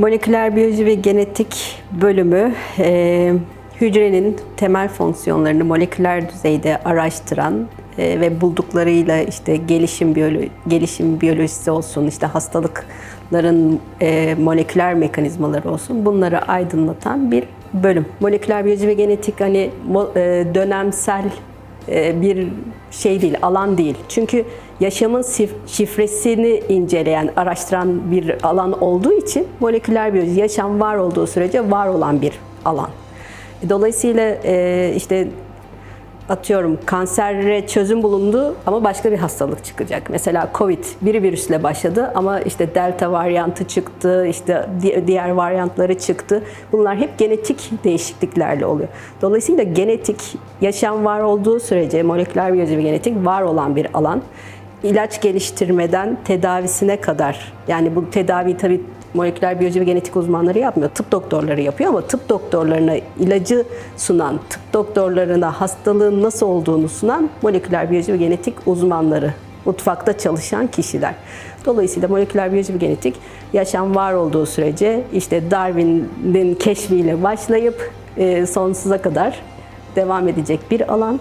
Moleküler biyoloji ve genetik bölümü e, hücrenin temel fonksiyonlarını moleküler düzeyde araştıran e, ve bulduklarıyla işte gelişim biyolo gelişim biyolojisi olsun, işte hastalıkların e, moleküler mekanizmaları olsun bunları aydınlatan bir bölüm. Moleküler biyoloji ve genetik hani mo- e, dönemsel e, bir şey değil, alan değil. Çünkü yaşamın şifresini inceleyen, araştıran bir alan olduğu için moleküler biyoloji, yaşam var olduğu sürece var olan bir alan. Dolayısıyla e, işte atıyorum kansere çözüm bulundu ama başka bir hastalık çıkacak. Mesela Covid bir virüsle başladı ama işte delta varyantı çıktı, işte di- diğer varyantları çıktı. Bunlar hep genetik değişikliklerle oluyor. Dolayısıyla genetik yaşam var olduğu sürece moleküler biyoloji ve genetik var olan bir alan. İlaç geliştirmeden tedavisine kadar yani bu tedavi tabii moleküler biyoloji ve genetik uzmanları yapmıyor. Tıp doktorları yapıyor ama tıp doktorlarına ilacı sunan, tıp doktorlarına hastalığın nasıl olduğunu sunan moleküler biyoloji ve genetik uzmanları. Mutfakta çalışan kişiler. Dolayısıyla moleküler biyoloji ve genetik yaşam var olduğu sürece işte Darwin'in keşfiyle başlayıp e, sonsuza kadar devam edecek bir alan.